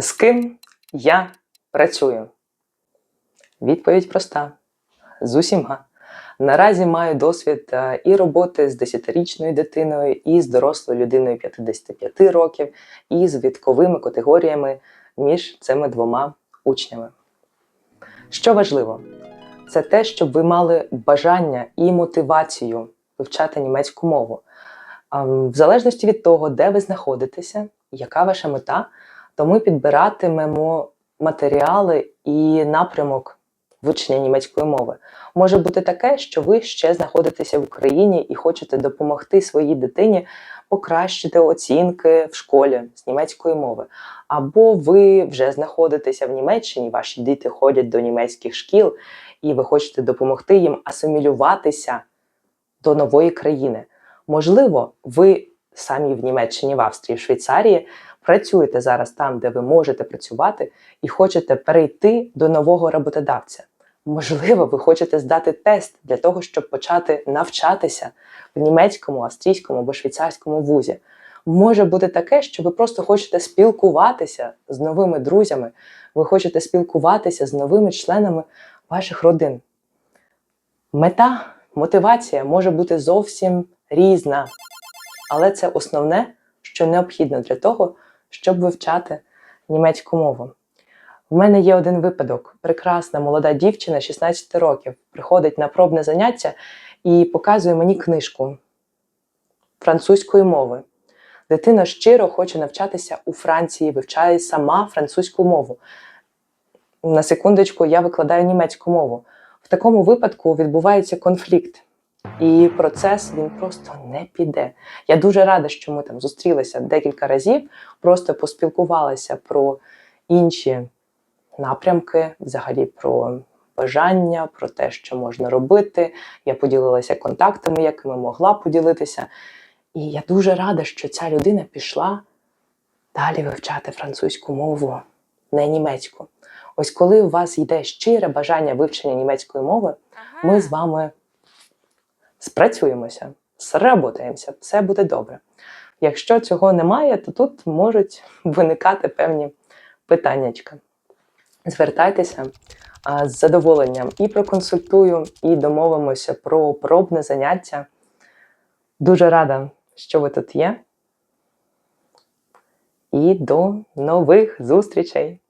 З ким я працюю? Відповідь проста: з усіма. Наразі маю досвід е, і роботи з 10-річною дитиною, і з дорослою людиною 55 років, і з віковими категоріями між цими двома учнями. Що важливо, це те, щоб ви мали бажання і мотивацію вивчати німецьку мову. В залежності від того, де ви знаходитеся, яка ваша мета, то ми підбиратимемо матеріали і напрямок вивчення німецької мови. Може бути таке, що ви ще знаходитеся в Україні і хочете допомогти своїй дитині покращити оцінки в школі з німецької мови. Або ви вже знаходитеся в Німеччині, ваші діти ходять до німецьких шкіл, і ви хочете допомогти їм асимілюватися до нової країни. Можливо, ви самі в Німеччині, в Австрії, в Швейцарії працюєте зараз там, де ви можете працювати, і хочете перейти до нового роботодавця. Можливо, ви хочете здати тест для того, щоб почати навчатися в німецькому, австрійському або швейцарському вузі. Може бути таке, що ви просто хочете спілкуватися з новими друзями, ви хочете спілкуватися з новими членами ваших родин. Мета, мотивація може бути зовсім різна, але це основне, що необхідно для того, щоб вивчати німецьку мову. У мене є один випадок. Прекрасна молода дівчина 16 років приходить на пробне заняття і показує мені книжку французької мови. Дитина щиро хоче навчатися у Франції, вивчає сама французьку мову. На секундочку, я викладаю німецьку мову. В такому випадку відбувається конфлікт, і процес він просто не піде. Я дуже рада, що ми там зустрілися декілька разів, просто поспілкувалися про інші напрямки, взагалі про бажання, про те, що можна робити. Я поділилася контактами, якими могла поділитися. І я дуже рада, що ця людина пішла далі вивчати французьку мову, не німецьку. Ось коли у вас йде щире бажання вивчення німецької мови, ми з вами спрацюємося, сработаємося, все буде добре. Якщо цього немає, то тут можуть виникати певні питаннячка. Звертайтеся з задоволенням і проконсультую, і домовимося про пробне заняття. Дуже рада, що ви тут є. І до нових зустрічей!